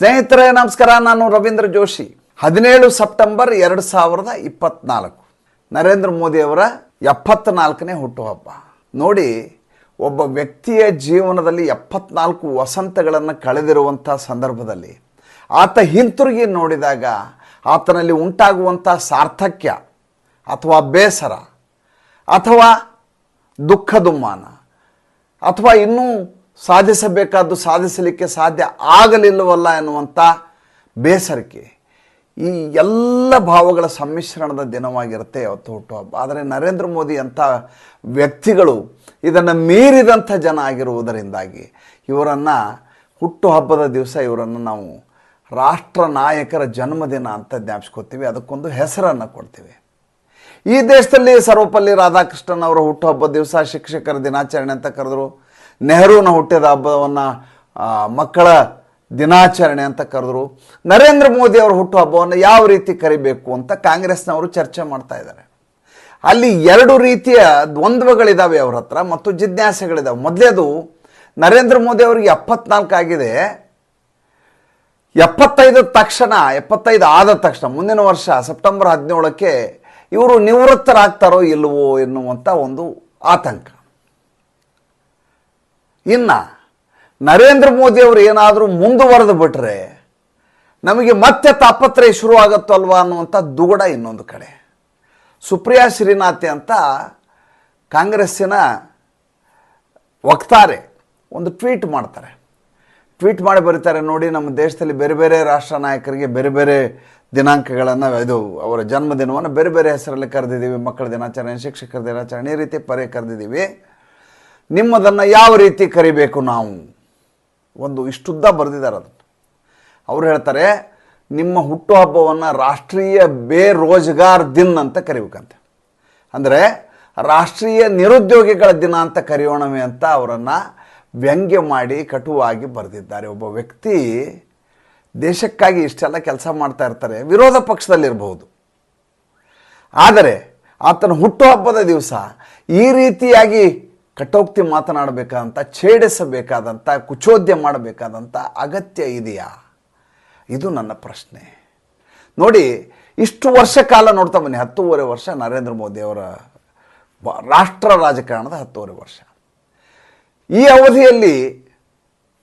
ಸ್ನೇಹಿತರೆ, ನಮಸ್ಕಾರ. ನಾನು ರವೀಂದ್ರ ಜೋಶಿ. ಹದಿನೇಳು ಸೆಪ್ಟೆಂಬರ್ ಎರಡು ಸಾವಿರದ ಇಪ್ಪತ್ನಾಲ್ಕು. ನರೇಂದ್ರ ಮೋದಿಯವರ ಎಪ್ಪತ್ನಾಲ್ಕನೇ ಹುಟ್ಟುಹಬ್ಬ. ನೋಡಿ, ಒಬ್ಬ ವ್ಯಕ್ತಿಯ ಜೀವನದಲ್ಲಿ ಎಪ್ಪತ್ನಾಲ್ಕು ವಸಂತಗಳನ್ನು ಕಳೆದಿರುವಂಥ ಸಂದರ್ಭದಲ್ಲಿ ಆತ ಹಿಂತಿರುಗಿ ನೋಡಿದಾಗ ಆತನಲ್ಲಿ ಉಂಟಾಗುವಂಥ ಸಾರ್ಥಕ್ಯ ಅಥವಾ ಬೇಸರ ಅಥವಾ ದುಃಖ ದುಮ್ಮಾನ ಅಥವಾ ಇನ್ನೂ ಸಾಧಿಸಬೇಕಾದ್ದು ಸಾಧಿಸಲಿಕ್ಕೆ ಸಾಧ್ಯ ಆಗಲಿಲ್ಲವಲ್ಲ ಎನ್ನುವಂಥ ಬೇಸರಿಕೆ. ಈ ಎಲ್ಲ ಭಾವಗಳ ಸಮ್ಮಿಶ್ರಣದ ದಿನವಾಗಿರುತ್ತೆ ಅವತ್ತು ಹುಟ್ಟುಹಬ್ಬ ಆದರೆ ನರೇಂದ್ರ ಮೋದಿ ಅಂಥ ವ್ಯಕ್ತಿಗಳು ಇದನ್ನು ಮೀರಿದಂಥ ಜನ ಆಗಿರುವುದರಿಂದಾಗಿ ಇವರನ್ನು ಹುಟ್ಟುಹಬ್ಬದ ದಿವಸ ಇವರನ್ನು ನಾವು ರಾಷ್ಟ್ರ ನಾಯಕರ ಜನ್ಮದಿನ ಅಂತ ಜ್ಞಾಪಿಸ್ಕೋತೀವಿ. ಅದಕ್ಕೊಂದು ಹೆಸರನ್ನು ಕೊಡ್ತೀವಿ. ಈ ದೇಶದಲ್ಲಿ ಸರ್ವಪಲ್ಲಿ ರಾಧಾಕೃಷ್ಣನ್ ಅವರ ಹುಟ್ಟುಹಬ್ಬದ ದಿವಸ ಶಿಕ್ಷಕರ ದಿನಾಚರಣೆ ಅಂತ ಕರೆದ್ರು. ನೆಹರೂನ ಹುಟ್ಟಿದ ಹಬ್ಬವನ್ನು ಮಕ್ಕಳ ದಿನಾಚರಣೆ ಅಂತ ಕರೆದ್ರು. ನರೇಂದ್ರ ಮೋದಿ ಅವ್ರು ಹುಟ್ಟು ಹಬ್ಬವನ್ನು ಯಾವ ರೀತಿ ಕರಿಬೇಕು ಅಂತ ಕಾಂಗ್ರೆಸ್ನವರು ಚರ್ಚೆ ಮಾಡ್ತಾ ಇದ್ದಾರೆ. ಅಲ್ಲಿ ಎರಡು ರೀತಿಯ ದ್ವಂದ್ವಗಳಿದ್ದಾವೆ ಅವ್ರ ಹತ್ರ ಮತ್ತು ಜಿಜ್ಞಾಸೆಗಳಿದ್ದಾವೆ ಮೊದಲೇದು, ನರೇಂದ್ರ ಮೋದಿ ಅವರಿಗೆ ಎಪ್ಪತ್ನಾಲ್ಕು ಆಗಿದೆ. ಎಪ್ಪತ್ತೈದು ತಕ್ಷಣ, ಎಪ್ಪತ್ತೈದು ಆದ ತಕ್ಷಣ, ಮುಂದಿನ ವರ್ಷ ಸೆಪ್ಟೆಂಬರ್ ಹದಿನೇಳಕ್ಕೆ ಇವರು ನಿವೃತ್ತರಾಗ್ತಾರೋ ಇಲ್ಲವೋ ಎನ್ನುವಂಥ ಒಂದು ಆತಂಕ. ಇನ್ನು ನರೇಂದ್ರ ಮೋದಿಯವರು ಏನಾದರೂ ಮುಂದುವರೆದು ಬಿಟ್ರೆ ನಮಗೆ ಮತ್ತೆ ತಾಪತ್ರಯ ಶುರುವಾಗುತ್ತೋ ಅಲ್ವಾ ಅನ್ನುವಂಥ ದುಗುಡ ಇನ್ನೊಂದು ಕಡೆ. ಸುಪ್ರಿಯಾ ಶ್ರೀನಾಥೆ ಅಂತ ಕಾಂಗ್ರೆಸ್ಸಿನ ವಕ್ತಾರೆ ಒಂದು ಟ್ವೀಟ್ ಮಾಡ್ತಾರೆ. ಟ್ವೀಟ್ ಮಾಡಿ ಬರೀತಾರೆ, ನೋಡಿ, ನಮ್ಮ ದೇಶದಲ್ಲಿ ಬೇರೆ ಬೇರೆ ರಾಷ್ಟ್ರ ನಾಯಕರಿಗೆ ಬೇರೆ ಬೇರೆ ದಿನಾಂಕಗಳನ್ನು ಇದು ಅವರ ಜನ್ಮದಿನವನ್ನು ಬೇರೆ ಬೇರೆ ಹೆಸರಲ್ಲಿ ಕರೆದಿದ್ದೀವಿ. ಮಕ್ಕಳ ದಿನಾಚರಣೆ, ಶಿಕ್ಷಕರ ದಿನಾಚರಣೆ, ಈ ರೀತಿ ಪರೇ ಕರೆದಿದ್ದೀವಿ. ನಿಮ್ಮದನ್ನು ಯಾವ ರೀತಿ ಕರಿಬೇಕು ನಾವು? ಒಂದು ಇಷ್ಟುದ್ದ ಬರೆದಿದ್ದಾರೆ ಅದು. ಅವ್ರು ಹೇಳ್ತಾರೆ, ನಿಮ್ಮ ಹುಟ್ಟುಹಬ್ಬವನ್ನು ರಾಷ್ಟ್ರೀಯ ಬೇರೋಜ್ಗಾರ್ ದಿನ್ ಅಂತ ಕರಿಬೇಕಂತೆ. ಅಂದರೆ ರಾಷ್ಟ್ರೀಯ ನಿರುದ್ಯೋಗಿಗಳ ದಿನ ಅಂತ ಕರೆಯೋಣವೇ ಅಂತ ಅವರನ್ನು ವ್ಯಂಗ್ಯ ಮಾಡಿ ಕಟುವಾಗಿ ಬರೆದಿದ್ದಾರೆ. ಒಬ್ಬ ವ್ಯಕ್ತಿ ದೇಶಕ್ಕಾಗಿ ಇಷ್ಟೆಲ್ಲ ಕೆಲಸ ಮಾಡ್ತಾ ಇರ್ತಾರೆ, ವಿರೋಧ ಪಕ್ಷದಲ್ಲಿರಬಹುದು ಆದರೆ ಆತನ ಹುಟ್ಟುಹಬ್ಬದ ದಿವಸ ಈ ರೀತಿಯಾಗಿ ಕಟೋಕ್ತಿ ಮಾತನಾಡಬೇಕಾದಂಥ, ಛೇಡಿಸಬೇಕಾದಂಥ, ಕುಚೋದ್ಯ ಮಾಡಬೇಕಾದಂಥ ಅಗತ್ಯ ಇದೆಯಾ? ಇದು ನನ್ನ ಪ್ರಶ್ನೆ. ನೋಡಿ, ಇಷ್ಟು ವರ್ಷ ಕಾಲ ನೋಡ್ತಾ ಬನ್ನಿ, ಹತ್ತೂವರೆ ವರ್ಷ ನರೇಂದ್ರ ಮೋದಿ ಅವರ ರಾಷ್ಟ್ರ ರಾಜಕಾರಣದ ಹತ್ತೂವರೆ ವರ್ಷ. ಈ ಅವಧಿಯಲ್ಲಿ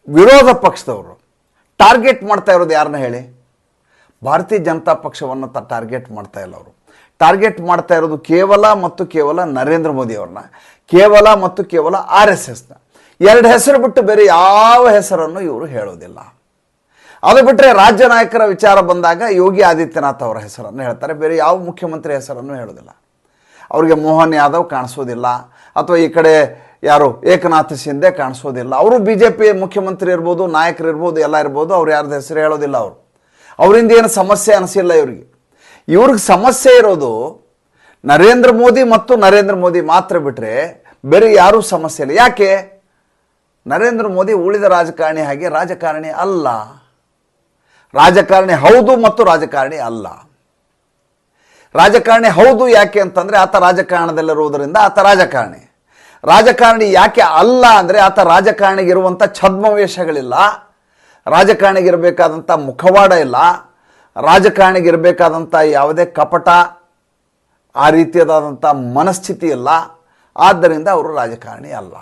ವಿರೋಧ ಪಕ್ಷದವರು ಟಾರ್ಗೆಟ್ ಮಾಡ್ತಾ ಇರೋದು ಯಾರನ್ನ ಹೇಳಿ? ಭಾರತೀಯ ಜನತಾ ಪಕ್ಷವನ್ನು ಟಾರ್ಗೆಟ್ ಮಾಡ್ತಾ ಇಲ್ಲ ಅವರು. ಟಾರ್ಗೆಟ್ ಮಾಡ್ತಾ ಇರೋದು ಕೇವಲ ಮತ್ತು ಕೇವಲ ನರೇಂದ್ರ ಮೋದಿ ಅವ್ರನ್ನ, ಕೇವಲ ಮತ್ತು ಕೇವಲ ಆರ್ ಎಸ್ ಎಸ್ನ. ಎರಡು ಹೆಸರು ಬಿಟ್ಟು ಬೇರೆ ಯಾವ ಹೆಸರನ್ನು ಇವರು ಹೇಳೋದಿಲ್ಲ. ಅದು ಬಿಟ್ಟರೆ ರಾಜ್ಯ ನಾಯಕರ ವಿಚಾರ ಬಂದಾಗ ಯೋಗಿ ಆದಿತ್ಯನಾಥ್ ಅವರ ಹೆಸರನ್ನು ಹೇಳ್ತಾರೆ, ಬೇರೆ ಯಾವ ಮುಖ್ಯಮಂತ್ರಿ ಹೆಸರನ್ನು ಹೇಳೋದಿಲ್ಲ. ಅವರಿಗೆ ಮೋಹನ್ ಯಾದವ್ ಕಾಣಿಸೋದಿಲ್ಲ, ಅಥವಾ ಈ ಕಡೆ ಯಾರು ಏಕನಾಥ್ ಶಿಂದೆ ಕಾಣಿಸೋದಿಲ್ಲ. ಅವರು ಬಿ ಜೆ ಪಿ ಮುಖ್ಯಮಂತ್ರಿ ಇರ್ಬೋದು ನಾಯಕರು ಇರ್ಬೋದು ಎಲ್ಲ ಇರ್ಬೋದು, ಅವ್ರು ಯಾರ್ದು ಹೆಸರು ಹೇಳೋದಿಲ್ಲ ಅವರು. ಅವರಿಂದ ಏನು ಸಮಸ್ಯೆ ಅನಿಸಿಲ್ಲ ಇವರಿಗೆ. ಇವ್ರಿಗೆ ಸಮಸ್ಯೆ ಇರೋದು ನರೇಂದ್ರ ಮೋದಿ ಮತ್ತು ನರೇಂದ್ರ ಮೋದಿ ಮಾತ್ರ ಬಿಟ್ಟರೆ ಬೇರೆ ಯಾರೂ ಸಮಸ್ಯೆ ಇಲ್ಲ. ಯಾಕೆ? ನರೇಂದ್ರ ಮೋದಿ ಉಳಿದ ರಾಜಕಾರಣಿ ಹಾಗೆ ರಾಜಕಾರಣಿ ಅಲ್ಲ. ರಾಜಕಾರಣಿ ಹೌದು ಮತ್ತು ರಾಜಕಾರಣಿ ಅಲ್ಲ. ರಾಜಕಾರಣಿ ಹೌದು ಯಾಕೆ ಅಂತಂದರೆ ಆತ ರಾಜಕಾರಣದಲ್ಲಿರುವುದರಿಂದ ಆತ ರಾಜಕಾರಣಿ. ರಾಜಕಾರಣಿ ಯಾಕೆ ಅಲ್ಲ ಅಂದರೆ ಆತ ರಾಜಕಾರಣಿಗಿರುವಂಥ ಛದ್ಮವೇಷಗಳಿಲ್ಲ. ರಾಜಕಾರಣಿಗಿರಬೇಕಾದಂಥ ಮುಖವಾಡ ಇಲ್ಲ. ರಾಜಕಾರಣಿಗಿರಬೇಕಾದಂಥ ಯಾವುದೇ ಕಪಟ ಆ ರೀತಿಯಾದಂಥ ಮನಸ್ಥಿತಿ ಇಲ್ಲ. ಆದ್ದರಿಂದ ಅವರು ರಾಜಕಾರಣಿ ಅಲ್ಲ.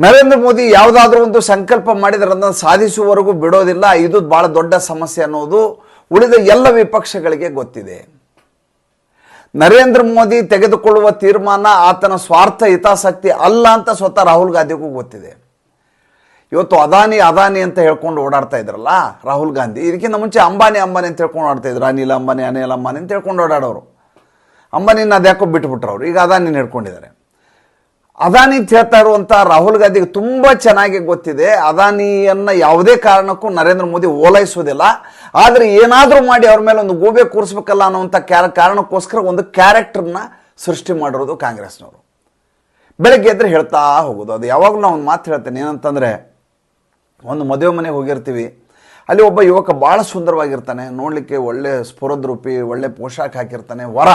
ನರೇಂದ್ರ ಮೋದಿ ಯಾವುದಾದ್ರೂ ಒಂದು ಸಂಕಲ್ಪ ಮಾಡಿದರೆ ಅದನ್ನು ಸಾಧಿಸುವವರೆಗೂ ಬಿಡೋದಿಲ್ಲ. ಇದು ಭಾಳ ದೊಡ್ಡ ಸಮಸ್ಯೆ ಅನ್ನೋದು ಉಳಿದ ಎಲ್ಲ ವಿಪಕ್ಷಗಳಿಗೆ ಗೊತ್ತಿದೆ. ನರೇಂದ್ರ ಮೋದಿ ತೆಗೆದುಕೊಳ್ಳುವ ತೀರ್ಮಾನ ಆತನ ಸ್ವಾರ್ಥ ಹಿತಾಸಕ್ತಿ ಅಲ್ಲ ಅಂತ ಸ್ವತಃ ರಾಹುಲ್ ಗಾಂಧಿಗೂ ಗೊತ್ತಿದೆ. ಇವತ್ತು ಅದಾನಿ ಅದಾನಿ ಅಂತ ಹೇಳ್ಕೊಂಡು ಓಡಾಡ್ತಾ ಇದ್ರಲ್ಲ, ರಾಹುಲ್ ಗಾಂಧಿ, ಇದಕ್ಕಿಂತ ಮುಂಚೆ ಅಂಬಾನಿ ಅಂಬಾನಿ ಅಂತ ಹೇಳ್ಕೊಂಡು ಓಡಾಡ್ತಾ ಇದ್ರು, ಅನಿಲ್ ಅಂಬಾನಿ ಅನಿಲ್ ಅಂಬಾನಿ ಅಂತ ಹೇಳ್ಕೊಂಡು ಓಡಾಡೋರು. ಅಂಬಾನಿನ ಅದ್ಯಾಕೋ ಬಿಟ್ಬಿಟ್ರು ಅವರು ಈಗ ಅದಾನಿ ಹಿಡ್ಕೊಂಡಿದ್ದಾರೆ ಅದಾನಿ ಅಂತ ಹೇಳ್ತಾ ಇರುವಂಥ ರಾಹುಲ್ ಗಾಂಧಿಗೆ ತುಂಬ ಚೆನ್ನಾಗಿ ಗೊತ್ತಿದೆ. ಅದಾನಿಯನ್ನು ಯಾವುದೇ ಕಾರಣಕ್ಕೂ ನರೇಂದ್ರ ಮೋದಿ ಓಲೈಸೋದಿಲ್ಲ ಆದರೆ ಏನಾದರೂ ಮಾಡಿ ಅವ್ರ ಮೇಲೆ ಒಂದು ಗೂಬೆ ಕೂರಿಸ್ಬೇಕಲ್ಲ ಅನ್ನೋಂಥ ಕ್ಯಾರ, ಕಾರಣಕ್ಕೋಸ್ಕರ ಒಂದು ಕ್ಯಾರೆಕ್ಟರ್ನ ಸೃಷ್ಟಿ ಮಾಡಿರೋದು ಕಾಂಗ್ರೆಸ್ನವರು. ಬೆಳಗ್ಗೆ ಎದ್ರೆ ಹೇಳ್ತಾ ಹೋಗೋದು. ಅದು ಯಾವಾಗಲೂ ನಾನು ಒಂದು ಮಾತು ಹೇಳ್ತೇನೆ ಏನಂತಂದರೆ ಒಂದು ಮದುವೆ ಮನೆಗೆ ಹೋಗಿರ್ತೀವಿ. ಅಲ್ಲಿ ಒಬ್ಬ ಯುವಕ ಭಾಳ ಸುಂದರವಾಗಿರ್ತಾನೆ. ನೋಡಲಿಕ್ಕೆ ಒಳ್ಳೆ ಸ್ಫುರದ್ರೂಪಿ, ಒಳ್ಳೆ ಪೋಷಾಕ್ ಹಾಕಿರ್ತಾನೆ. ವರ.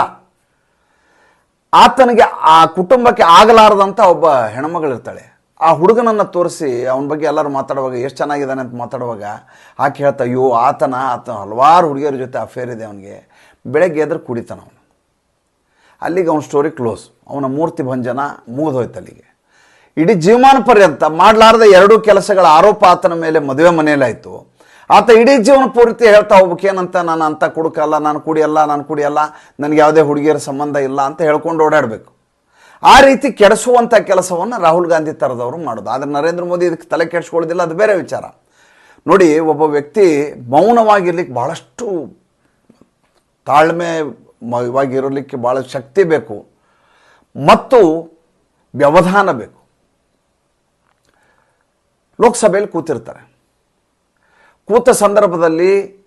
ಆತನಿಗೆ ಆ ಕುಟುಂಬಕ್ಕೆ ಆಗಲಾರದಂಥ ಒಬ್ಬ ಹೆಣ್ಮಗಳಿರ್ತಾಳೆ. ಆ ಹುಡುಗನನ್ನು ತೋರಿಸಿ ಅವನ ಬಗ್ಗೆ ಎಲ್ಲರೂ ಮಾತಾಡುವಾಗ ಎಷ್ಟು ಚೆನ್ನಾಗಿದ್ದಾನೆ ಅಂತ ಮಾತಾಡುವಾಗ ಆಕೆ ಹೇಳ್ತಾ, ಅಯ್ಯೋ, ಆತನ, ಆತ ಹಲವಾರು ಹುಡುಗಿಯರ ಜೊತೆ ಅಫೇರ್ ಇದೆ ಅವನಿಗೆ. ಬೆಳಗ್ಗೆ ಎದ್ರೆ ಕುಡಿತಾನ ಅವನು. ಅಲ್ಲಿಗೆ ಅವನ ಸ್ಟೋರಿ ಕ್ಲೋಸ್ ಅವನ ಮೂರ್ತಿ ಭಂಜನ ಮುಗಿದೋಯ್ತು ಅಲ್ಲಿಗೆ. ಇಡೀ ಜೀವಮಾನ ಪರ್ಯಂತ ಮಾಡಲಾರ್ದ ಎರಡೂ ಕೆಲಸಗಳ ಆರೋಪ ಆತನ ಮೇಲೆ ಮದುವೆ ಮನೆಯಲ್ಲಾಯಿತು. ಆತ ಇಡೀ ಜೀವನ ಪೂರ್ತಿ ಹೇಳ್ತಾ ಹೋಗ್ಬೇಕೇನಂತ ನಾನು ಅಂತ ಕುಡುಕಲ್ಲ ನಾನು ಕುಡಿಯಲ್ಲ ನಾನು ಕುಡಿಯಲ್ಲ ನನಗೆ ಯಾವುದೇ ಹುಡುಗಿಯರ ಸಂಬಂಧ ಇಲ್ಲ ಅಂತ ಹೇಳ್ಕೊಂಡು ಓಡಾಡಬೇಕು. ಆ ರೀತಿ ಕೆಡಿಸುವಂಥ ಕೆಲಸವನ್ನು ರಾಹುಲ್ ಗಾಂಧಿ ಥರದವರು ಮಾಡೋದು. ಆದರೆ ನರೇಂದ್ರ ಮೋದಿ ಇದಕ್ಕೆ ತಲೆ ಕೆಡಿಸ್ಕೊಳ್ಳೋದಿಲ್ಲ, ಅದು ಬೇರೆ ವಿಚಾರ. ನೋಡಿ, ಒಬ್ಬ ವ್ಯಕ್ತಿ ಮೌನವಾಗಿರ್ಲಿಕ್ಕೆ ಭಾಳಷ್ಟು ತಾಳ್ಮೆ ವಾಗಿರಲಿಕ್ಕೆ ಭಾಳ ಶಕ್ತಿ ಬೇಕು. ಮತ್ತು ವ್ಯವಧಾನ ಬೇಕು. ಲೋಕಸಭೆಯಲ್ಲಿ ಕೂತಿರ್ತಾರೆ. ಕೂತ ಸಂದರ್ಭದಲ್ಲಿ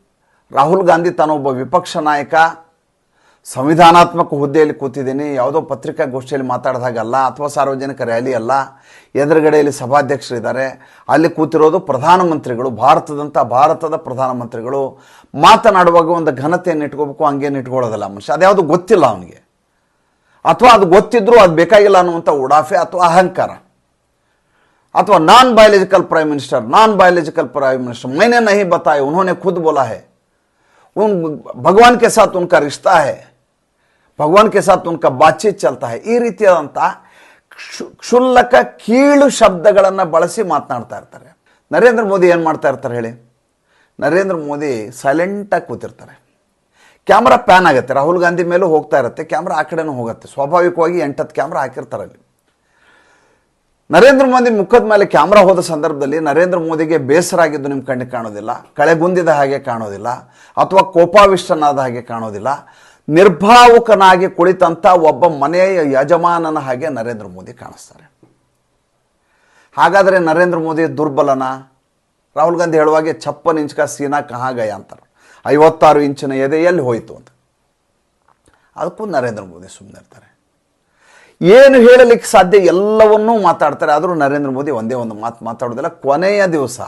ರಾಹುಲ್ ಗಾಂಧಿ ತಾನೊಬ್ಬ ವಿಪಕ್ಷ ನಾಯಕ. ಸಂವಿಧಾನಾತ್ಮಕ ಹುದ್ದೆಯಲ್ಲಿ ಕೂತಿದ್ದೀನಿ. ಯಾವುದೋ ಪತ್ರಿಕಾಗೋಷ್ಠಿಯಲ್ಲಿ ಮಾತಾಡಿದಾಗಲ್ಲ ಅಥವಾ ಸಾರ್ವಜನಿಕ ರ್ಯಾಲಿ ಅಲ್ಲ. ಎದುರುಗಡೆಯಲ್ಲಿ ಸಭಾಧ್ಯಕ್ಷರಿದ್ದಾರೆ. ಅಲ್ಲಿ ಕೂತಿರೋದು ಪ್ರಧಾನಮಂತ್ರಿಗಳು, ಭಾರತದಂಥ ಭಾರತದ ಪ್ರಧಾನಮಂತ್ರಿಗಳು. ಮಾತನಾಡುವಾಗ ಒಂದು ಘನತೆಯನ್ನು ಇಟ್ಕೋಬೇಕು, ಹಂಗೇನು ಇಟ್ಕೊಳ್ಳೋದಲ್ಲ ಮನುಷ್ಯ. ಅದ್ಯಾವುದು ಗೊತ್ತಿಲ್ಲ ಅವನಿಗೆ. ಅಥವಾ ಅದು ಗೊತ್ತಿದ್ರೂ ಅದು ಬೇಕಾಗಿಲ್ಲ ಅನ್ನುವಂಥ ಉಡಾಫೆ ಅಥವಾ ಅಹಂಕಾರ. ಅಥವಾ non biological prime minister non biological prime minister मैंने नहीं बताया उन्होंने खुद बोला है उन भगवान के साथ उनका रिश्ता है ಭಗವಾನ್ ಕೆ ಸಾಥ್ ಉನ್ಕ ಬಾತಚೀತ್ ಚಲ್ತಾ है ಈ ರೀತಿಯಾದಂಥ ಕ್ಷು- ಕ್ಷುಲ್ಲಕ ಕೀಳು ಶಬ್ದಗಳನ್ನು ಬಳಸಿ ಮಾತನಾಡ್ತಾ ಇರ್ತಾರೆ ನರೇಂದ್ರ ಮೋದಿ ಏನು ಮಾಡ್ತಾ ಇರ್ತಾರೆ ಹೇಳಿ ನರೇಂದ್ರ ಮೋದಿ ಸೈಲೆಂಟಾಗಿ ಕೂತಿರ್ತಾರೆ ಕ್ಯಾಮ್ರಾ ಪ್ಯಾನ್ ಆಗುತ್ತೆ ರಾಹುಲ್ ಗಾಂಧಿ ಮೇಲೂ ಹೋಗ್ತಾ ಇರುತ್ತೆ ಕ್ಯಾಮ್ರಾ ಆ ಕಡೆನೂ ಹೋಗುತ್ತೆ ಸ್ವಾಭಾವಿಕವಾಗಿ ಎಂಟತ್ತು ಕ್ಯಾಮ್ರಾ ಹಾಕಿರ್ತಾರೆ ಅಲ್ಲಿ ನರೇಂದ್ರ ಮೋದಿ ಮುಖದ ಮೇಲೆ ಕ್ಯಾಮ್ರಾ ಹೋದ ಸಂದರ್ಭದಲ್ಲಿ ನರೇಂದ್ರ ಮೋದಿಗೆ ಬೇಸರ ಆಗಿದ್ದು ನಿಮ್ಮ ಕಣ್ಣಿಗೆ ಕಾಣೋದಿಲ್ಲ ಕಳೆಗುಂದಿದ ಹಾಗೆ ಕಾಣೋದಿಲ್ಲ, ಅಥವಾ ಕೋಪಾವಿಷ್ಟನಾದ ಹಾಗೆ ಕಾಣೋದಿಲ್ಲ. ನಿರ್ಭಾವುಕನಾಗಿ ಕುಳಿತಂಥ ಒಬ್ಬ ಮನೆಯ ಯಜಮಾನನ ಹಾಗೆ ನರೇಂದ್ರ ಮೋದಿ ಕಾಣಿಸ್ತಾರೆ. ಹಾಗಾದರೆ ನರೇಂದ್ರ ಮೋದಿ ದುರ್ಬಲನ? ರಾಹುಲ್ ಗಾಂಧಿ ಹೇಳುವಾಗೆ ಚಪ್ಪನ್ ಇಂಚ್ ಕಾ ಸೀನಾ ಕಹಾಗಯ ಅಂತಾರೆ. ಐವತ್ತಾರು ಇಂಚಿನ ಎದೆಯಲ್ಲಿ ಹೋಯಿತು ಅಂತ. ಅದಕ್ಕೂ ನರೇಂದ್ರ ಮೋದಿ ಸುಮ್ಮನೆ ಇರ್ತಾರೆ ಏನು ಹೇಳಲಿಕ್ಕೆ ಸಾಧ್ಯ ಎಲ್ಲವನ್ನೂ ಮಾತಾಡ್ತಾರೆ. ಆದರೂ ನರೇಂದ್ರ ಮೋದಿ ಒಂದೇ ಒಂದು ಮಾತು ಮಾತಾಡೋದಿಲ್ಲ. ಕೊನೆಯ ದಿವಸ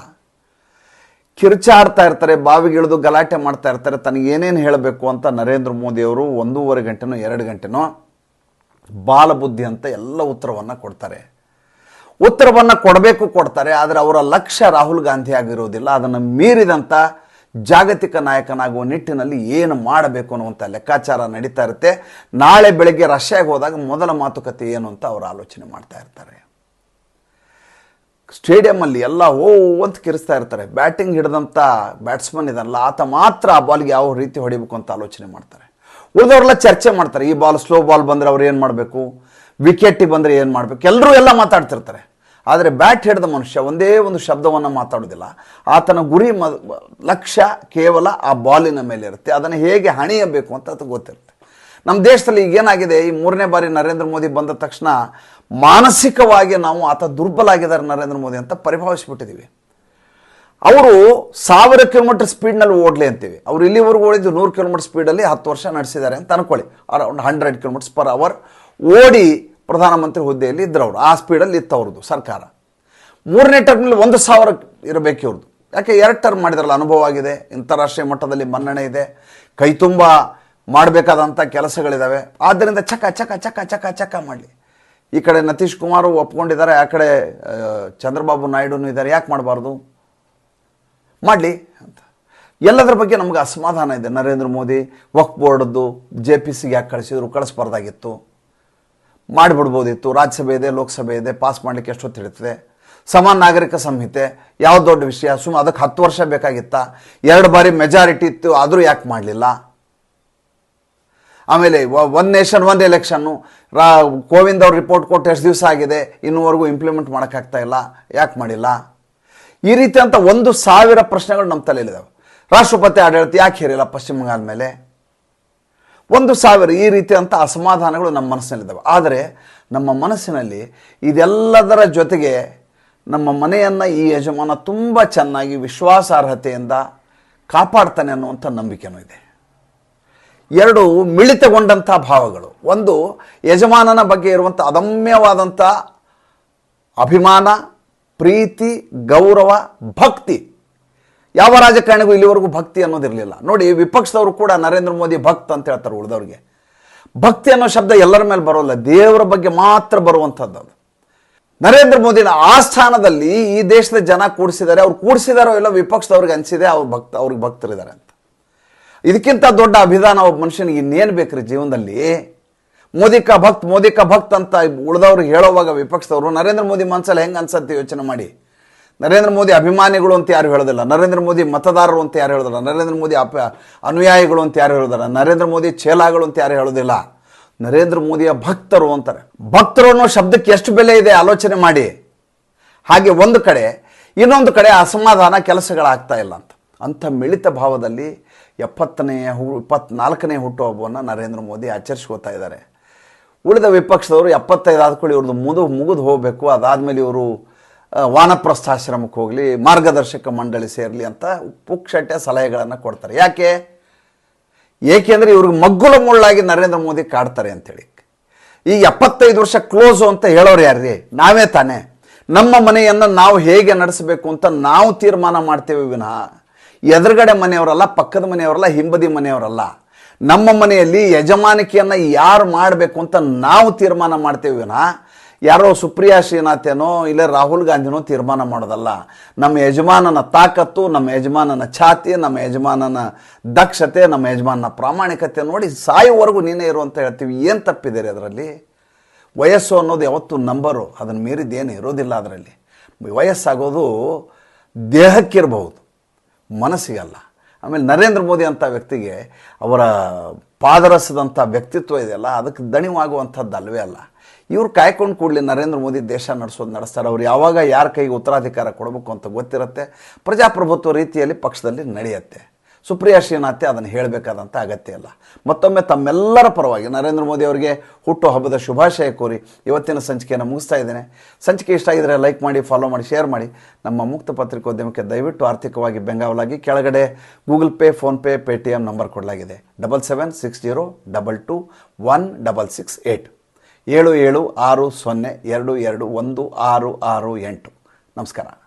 ಕಿರ್ಚಾಡ್ತಾ ಇರ್ತಾರೆ ಬಾವಿಗಿಳಿದು ಗಲಾಟೆ ಮಾಡ್ತಾ ಇರ್ತಾರೆ. ತನಗೆ ಏನೇನು ಹೇಳಬೇಕು ಅಂತ ನರೇಂದ್ರ ಮೋದಿಯವರು ಒಂದೂವರೆ ಗಂಟೆನೋ ಎರಡು ಗಂಟೆನೋ ಬಾಲಬುದ್ಧಿ ಅಂತ ಎಲ್ಲ ಉತ್ತರವನ್ನು ಕೊಡ್ತಾರೆ. ಉತ್ತರವನ್ನು ಕೊಡಬೇಕು ಕೊಡ್ತಾರೆ, ಆದರೆ ಅವರ ಲಕ್ಷ್ಯ ರಾಹುಲ್ ಗಾಂಧಿ ಆಗಿರೋದಿಲ್ಲ. ಅದನ್ನು ಮೀರಿದಂಥ ಜಾಗತಿಕ ನಾಯಕನಾಗುವ ನಿಟ್ಟಿನಲ್ಲಿ ಏನು ಮಾಡಬೇಕು ಅನ್ನುವಂಥ ಲೆಕ್ಕಾಚಾರ ನಡೀತಾ ಇರುತ್ತೆ. ನಾಳೆ ಬೆಳಗ್ಗೆ ರಷ್ಯಾಗೆ ಹೋದಾಗ ಮೊದಲ ಮಾತುಕತೆ ಏನು ಅಂತ ಅವರು ಆಲೋಚನೆ ಮಾಡ್ತಾ ಇರ್ತಾರೆ. ಸ್ಟೇಡಿಯಮಲ್ಲಿ ಎಲ್ಲ ಓ ಅಂತ ಕಿರಿಸ್ತಾ ಇರ್ತಾರೆ. ಬ್ಯಾಟಿಂಗ್ ಹಿಡಿದಂಥ ಬ್ಯಾಟ್ಸ್ಮನ್ ಇದಲ್ಲ ಆತ ಮಾತ್ರ ಆ ಬಾಲ್ಗೆ ಯಾವ ರೀತಿ ಹೊಡಿಬೇಕು ಅಂತ ಆಲೋಚನೆ ಮಾಡ್ತಾರೆ. ಉಳಿದವರೆಲ್ಲ ಚರ್ಚೆ ಮಾಡ್ತಾರೆ, ಈ ಬಾಲ್ ಸ್ಲೋ ಬಾಲ್ ಬಂದರೆ ಅವ್ರು ಏನು ಮಾಡಬೇಕು? ವಿಕೆಟಿಗೆ ಬಂದರೆ ಏನು ಮಾಡಬೇಕು? ಎಲ್ಲರೂ ಎಲ್ಲ ಮಾತಾಡ್ತಿರ್ತಾರೆ. ಆದರೆ ಬ್ಯಾಟ್ ಹಿಡಿದ ಮನುಷ್ಯ ಒಂದೇ ಒಂದು ಶಬ್ದವನ್ನು ಮಾತಾಡೋದಿಲ್ಲ ಆತನ ಗುರಿ ಮ, ಲಕ್ಷ್ಯ ಕೇವಲ ಆ ಬಾಲಿನ ಮೇಲೆ ಇರುತ್ತೆ. ಅದನ್ನು ಹೇಗೆ ಹಣಿಯಬೇಕು ಅಂತ ಅದು ಗೊತ್ತಿರುತ್ತೆ. ನಮ್ಮ ದೇಶದಲ್ಲಿ ಈಗ ಏನಾಗಿದೆ, ಈ ಮೂರನೇ ಬಾರಿ ನರೇಂದ್ರ ಮೋದಿ ಬಂದ ತಕ್ಷಣ ಮಾನಸಿಕವಾಗಿ ನಾವು ಆತ ದುರ್ಬಲ ಆಗಿದ್ದಾರೆ ನರೇಂದ್ರ ಮೋದಿ ಅಂತ ಪರಿಭಾವಿಸ್ಬಿಟ್ಟಿದ್ದೀವಿ ಅವರು ಸಾವಿರ ಕಿಲೋಮೀಟರ್ ಸ್ಪೀಡ್ನಲ್ಲಿ ಓಡಲಿ ಅಂತೀವಿ. ಅವ್ರು ಇಲ್ಲಿವರೆಗೂ ಓಡಿದ್ದು ನೂರು ಕಿಲೋಮೀಟರ್ ಸ್ಪೀಡಲ್ಲಿ ಹತ್ತು ವರ್ಷ ನಡೆಸಿದ್ದಾರೆ ಅಂತ ಅನ್ಕೊಳ್ಳಿ. Around hundred kilometres per hour ಓಡಿ ಪ್ರಧಾನಮಂತ್ರಿ ಹುದ್ದೆಯಲ್ಲಿ ಇದ್ರು ಅವರು. ಆ ಸ್ಪೀಡಲ್ಲಿ ಇತ್ತು ಅವ್ರದ್ದು ಸರ್ಕಾರ. ಮೂರನೇ ಟರ್ಮ್ನಲ್ಲಿ ಒಂದು ಸಾವಿರ ಇರಬೇಕು ಇವ್ರದ್ದು. ಯಾಕೆ ಎರಡು ಟರ್ಮ್ ಮಾಡಿದ್ರಲ್ಲ, ಅನುಭವ ಆಗಿದೆ, ಅಂತಾರಾಷ್ಟ್ರೀಯ ಮಟ್ಟದಲ್ಲಿ ಮನ್ನಣೆ ಇದೆ, ಕೈ ತುಂಬ ಮಾಡಬೇಕಾದಂಥ ಕೆಲಸಗಳಿದ್ದಾವೆ ಆದ್ದರಿಂದ ಚಕ ಚಕ ಚಕ ಚಕ ಚಕ ಮಾಡಲಿ. ಈ ಕಡೆ ನತೀಶ್ ಕುಮಾರು ಒಪ್ಕೊಂಡಿದ್ದಾರೆ, ಆ ಕಡೆ ಚಂದ್ರಬಾಬು ನಾಯ್ಡುನು ಇದ್ದಾರೆ. ಯಾಕೆ ಮಾಡಬಾರ್ದು? ಮಾಡಲಿ ಅಂತ. ಎಲ್ಲದರ ಬಗ್ಗೆ ನಮಗೆ ಅಸಮಾಧಾನ ಇದೆ. ನರೇಂದ್ರ ಮೋದಿ, ವಕ್ಫ್ ಬೋರ್ಡದ್ದು, ಜೆ ಪಿ ಸಿಗೆ ಯಾಕೆ ಕಳಿಸಿದ್ರು, ಕಳಿಸ್ಬಾರ್ದಾಗಿತ್ತು. ಮಾಡಿಬಿಡ್ಬೋದಿತ್ತು. ರಾಜ್ಯಸಭೆ ಇದೆ, ಲೋಕಸಭೆ ಇದೆ, ಪಾಸ್ ಮಾಡಲಿಕ್ಕೆ ಎಷ್ಟೊತ್ತು ಹಿಡಿತದೆ? ಸಮಾನ ನಾಗರಿಕ ಸಂಹಿತೆ ಯಾವ ದೊಡ್ಡ ವಿಷಯ? ಸುಮ್ಮನೆ ಅದಕ್ಕೆ ಹತ್ತು ವರ್ಷ ಬೇಕಾಗಿತ್ತಾ? ಎರಡು ಬಾರಿ ಮೆಜಾರಿಟಿ ಇತ್ತು, ಆದರೂ ಯಾಕೆ ಮಾಡಲಿಲ್ಲ? ಆಮೇಲೆ ಒನ್ ನೇಷನ್ ಒನ್ ಎಲೆಕ್ಷನ್ನು ರಾ ಕೋವಿಂದ್ ಅವ್ರು ರಿಪೋರ್ಟ್ ಕೊಟ್ಟು ಎಷ್ಟು ದಿವಸ ಆಗಿದೆ? ಇನ್ನೂವರೆಗೂ ಇಂಪ್ಲಿಮೆಂಟ್ ಮಾಡೋಕ್ಕಾಗ್ತಾ ಇಲ್ಲ. ಯಾಕೆ ಮಾಡಿಲ್ಲ? ಈ ರೀತಿ ಅಂತ ಒಂದು ಸಾವಿರ ಪ್ರಶ್ನೆಗಳು ನಮ್ಮ ತಲೆಯಲ್ಲಿದ್ದಾವೆ ರಾಷ್ಟ್ರಪತಿ ಆಡಳಿತ ಯಾಕೆ ಹೇರಿಲ್ಲ ಪಶ್ಚಿಮ ಬಂಗಾಳ ಮೇಲೆ? ಒಂದು ಸಾವಿರ ಈ ರೀತಿಯಂಥ ಅಸಮಾಧಾನಗಳು ನಮ್ಮ ಮನಸ್ಸಿನಲ್ಲಿದ್ದಾವೆ. ಆದರೆ ನಮ್ಮ ಮನಸ್ಸಿನಲ್ಲಿ ಇದೆಲ್ಲದರ ಜೊತೆಗೆ ನಮ್ಮ ಮನೆಯನ್ನು ಈ ಯಜಮಾನ ತುಂಬ ಚೆನ್ನಾಗಿ ವಿಶ್ವಾಸಾರ್ಹತೆಯಿಂದ ಕಾಪಾಡ್ತಾನೆ ಅನ್ನುವಂಥ ನಂಬಿಕೆನೂ ಇದೆ. ಎರಡು ಮಿಳಿತಗೊಂಡಂಥ ಭಾವಗಳು. ಒಂದು ಯಜಮಾನನ ಬಗ್ಗೆ ಇರುವಂಥ ಅದಮ್ಯವಾದಂಥ ಅಭಿಮಾನ, ಪ್ರೀತಿ, ಗೌರವ, ಭಕ್ತಿ ಯಾವ ರಾಜಕಾರಣಿಗೂ ಇಲ್ಲಿವರೆಗೂ ಭಕ್ತಿ ಅನ್ನೋದಿರಲಿಲ್ಲ. ನೋಡಿ, ವಿಪಕ್ಷದವರು ಕೂಡ ನರೇಂದ್ರ ಮೋದಿ ಭಕ್ತ ಅಂತ ಹೇಳ್ತಾರೆ ಉಳಿದವ್ರಿಗೆ. ಭಕ್ತಿ ಅನ್ನೋ ಶಬ್ದ ಎಲ್ಲರ ಮೇಲೆ ಬರೋಲ್ಲ. ದೇವರ ಬಗ್ಗೆ ಮಾತ್ರ ಬರುವಂಥದ್ದು ಅದು. ನರೇಂದ್ರ ಮೋದಿನ ಆ ಸ್ಥಾನದಲ್ಲಿ ಈ ದೇಶದ ಜನ ಕೂಡಿಸಿದ್ದಾರೆ. ಅವ್ರು ಕೂಡಿಸಿದಾರೋ ಇಲ್ಲ ವಿಪಕ್ಷದವ್ರಿಗೆ ಅನಿಸಿದೆ ಅವ್ರು ಭಕ್ತ, ಅವ್ರಿಗೆ ಭಕ್ತರಿದ್ದಾರೆ ಅಂತ. ಇದಕ್ಕಿಂತ ದೊಡ್ಡ ಅಭಿಧಾನ ಒಬ್ಬ ಮನುಷ್ಯನಿಗೆ ಇನ್ನೇನು ಬೇಕ್ರಿ ಜೀವನದಲ್ಲಿ? ಮೋದಿ ಕ ಭಕ್ತ್, ಮೋದಿ ಕಾ ಭಕ್ತ್ ಅಂತ ಉಳಿದವ್ರಿಗೆ ಹೇಳೋವಾಗ ವಿಪಕ್ಷದವರು, ನರೇಂದ್ರ ಮೋದಿ ಮನಸ್ಸಲ್ಲಿ ಹೆಂಗೆ ಅನ್ಸತ್ತೆ ಯೋಚನೆ ಮಾಡಿ. ನರೇಂದ್ರ ಮೋದಿ ಅಭಿಮಾನಿಗಳು ಅಂತ ಯಾರು ಹೇಳೋದಿಲ್ಲ. ನರೇಂದ್ರ ಮೋದಿ ಮತದಾರರು ಅಂತ ಯಾರು ಹೇಳೋದಿಲ್ಲ. ನರೇಂದ್ರ ಮೋದಿ ಅಪ, ಅನುಯಾಯಿಗಳು ಅಂತ ಯಾರು ಹೇಳೋದಿಲ್ಲ. ನರೇಂದ್ರ ಮೋದಿ ಚೇಲಾಗಳು ಅಂತ ಯಾರು ಹೇಳೋದಿಲ್ಲ. ನರೇಂದ್ರ ಮೋದಿಯ ಭಕ್ತರು ಅಂತಾರೆ. ಭಕ್ತರು ಅನ್ನೋ ಶಬ್ದಕ್ಕೆ ಎಷ್ಟು ಬೆಲೆ ಇದೆ ಆಲೋಚನೆ ಮಾಡಿ. ಹಾಗೆ ಒಂದು ಕಡೆ, ಇನ್ನೊಂದು ಕಡೆ ಅಸಮಾಧಾನ ಕೆಲಸಗಳಾಗ್ತಾ ಇಲ್ಲ ಅಂತ. ಅಂಥ ಮಿಳಿತ ಭಾವದಲ್ಲಿ ಎಪ್ಪತ್ತನೆಯ ಹು, ಇಪ್ಪತ್ನಾಲ್ಕನೇ ಹುಟ್ಟುಹಬ್ಬವನ್ನು ನರೇಂದ್ರ ಮೋದಿ ಆಚರಿಸ್ಕೋತಾ ಇದ್ದಾರೆ. ಉಳಿದ ವಿಪಕ್ಷದವರು ಎಪ್ಪತ್ತೈದು ಆದ್ಕೊಳ್ಳಿ ಇವ್ರದ್ದು ಮುದು ಮುಗಿದು ಹೋಗಬೇಕು. ಅದಾದಮೇಲೆ ಇವರು ವಾನಪ್ರಸ್ಥಾಶ್ರಮಕ್ಕೆ ಹೋಗಲಿ, ಮಾರ್ಗದರ್ಶಕ ಮಂಡಳಿ ಸೇರಲಿ ಅಂತ ಪುಕ್ಷಟ್ಯ ಸಲಹೆಗಳನ್ನು ಕೊಡ್ತಾರೆ. ಯಾಕೆ? ಏಕೆಂದರೆ ಇವ್ರಿಗೆ ಮಗ್ಗುಲ ಮುಳ್ಳಾಗಿ ನರೇಂದ್ರ ಮೋದಿ ಕಾಡ್ತಾರೆ ಅಂತೇಳಿ. ಈ ಎಪ್ಪತ್ತೈದು ವರ್ಷ ಕ್ಲೋಸು ಅಂತ ಹೇಳೋರು ಯಾರ್ರಿ? ನಾವೇ ತಾನೇ. ನಮ್ಮ ಮನೆಯನ್ನು ನಾವು ಹೇಗೆ ನಡೆಸಬೇಕು ಅಂತ ನಾವು ತೀರ್ಮಾನ ಮಾಡ್ತೇವೆ ವಿನಃ ಎದುರುಗಡೆ ಮನೆಯವರಲ್ಲ, ಪಕ್ಕದ ಮನೆಯವರಲ್ಲ, ಹಿಂಬದಿ ಮನೆಯವರಲ್ಲ. ನಮ್ಮ ಮನೆಯಲ್ಲಿ ಯಜಮಾನಿಕೆಯನ್ನು ಯಾರು ಮಾಡಬೇಕು ಅಂತ ನಾವು ತೀರ್ಮಾನ ಮಾಡ್ತೇವೆ ವಿನಃ ಯಾರೋ ಸುಪ್ರಿಯಾ ಶ್ರೀನಾಥೇನೋ ಇಲ್ಲ ರಾಹುಲ್ ಗಾಂಧಿನೋ ತೀರ್ಮಾನ ಮಾಡೋದಲ್ಲ. ನಮ್ಮ ಯಜಮಾನನ ತಾಕತ್ತು, ನಮ್ಮ ಯಜಮಾನನ ಛಾತಿ, ನಮ್ಮ ಯಜಮಾನನ ದಕ್ಷತೆ, ನಮ್ಮ ಯಜಮಾನನ ಪ್ರಾಮಾಣಿಕತೆ ನೋಡಿ ಸಾಯುವವರೆಗೂ ನೀನೇ ಇರು ಅಂತ ಹೇಳ್ತೀವಿ. ಏನು ತಪ್ಪಿದೆ ರೀ ಅದರಲ್ಲಿ? ವಯಸ್ಸು ಅನ್ನೋದು ಯಾವತ್ತು ನಂಬರು. ಅದನ್ನು ಮೀರಿದ್ದೇನು ಇರೋದಿಲ್ಲ ಅದರಲ್ಲಿ. ವಯಸ್ಸಾಗೋದು ದೇಹಕ್ಕಿರಬಹುದು, ಮನಸ್ಸಿಗಲ್ಲ. ಆಮೇಲೆ ನರೇಂದ್ರ ಮೋದಿ ಅಂಥ ವ್ಯಕ್ತಿಗೆ ಅವರ ಪಾದರಸದಂಥ ವ್ಯಕ್ತಿತ್ವ ಇದೆಯಲ್ಲ, ಅದಕ್ಕೆ ದಣಿವಾಗುವಂಥದ್ದು ಅಲ್ವೇ ಅಲ್ಲ. ಇವ್ರು ಕಾಯ್ಕೊಂಡು ಕೂಡಲಿ ನರೇಂದ್ರ ಮೋದಿ ದೇಶ ನಡೆಸೋದು ನಡೆಸ್ತಾರೆ. ಅವ್ರು ಯಾವಾಗ ಯಾರ ಕೈಗೆ ಉತ್ತರಾಧಿಕಾರ ಕೊಡಬೇಕು ಅಂತ ಗೊತ್ತಿರುತ್ತೆ. ಪ್ರಜಾಪ್ರಭುತ್ವ ರೀತಿಯಲ್ಲಿ ಪಕ್ಷದಲ್ಲಿ ನಡೆಯುತ್ತೆ. ಸುಪ್ರಿಯಾ ಶ್ರೀನಾಥೆ ಅದನ್ನು ಹೇಳಬೇಕಾದಂಥ ಅಗತ್ಯ ಇಲ್ಲ. ಮತ್ತೊಮ್ಮೆ ತಮ್ಮೆಲ್ಲರ ಪರವಾಗಿ ನರೇಂದ್ರ ಮೋದಿ ಅವರಿಗೆ ಹುಟ್ಟು ಹಬ್ಬದ ಶುಭಾಶಯ ಕೋರಿ ಇವತ್ತಿನ ಸಂಚಿಕೆಯನ್ನು ಮುಗಿಸ್ತಾ ಇದ್ದೇನೆ. ಸಂಚಿಕೆ ಇಷ್ಟ ಆಗಿದರೆ ಲೈಕ್ ಮಾಡಿ, ಫಾಲೋ ಮಾಡಿ, ಶೇರ್ ಮಾಡಿ. ನಮ್ಮ ಮುಕ್ತ ಪತ್ರಿಕೋದ್ಯಮಕ್ಕೆ ದಯವಿಟ್ಟು ಆರ್ಥಿಕವಾಗಿ ಬೆಂಗಾವಲಾಗಿ ಕೆಳಗಡೆ Google pay PhonePe Paytm number ಕೊಡಲಾಗಿದೆ. Double seven, six zero, double two, one double six eight ಏಳು ಏಳು ಆರು ಸೊನ್ನೆ ಎರಡು ಎರಡು ಒಂದು ಆರು ಆರು ಎಂಟು. ನಮಸ್ಕಾರ.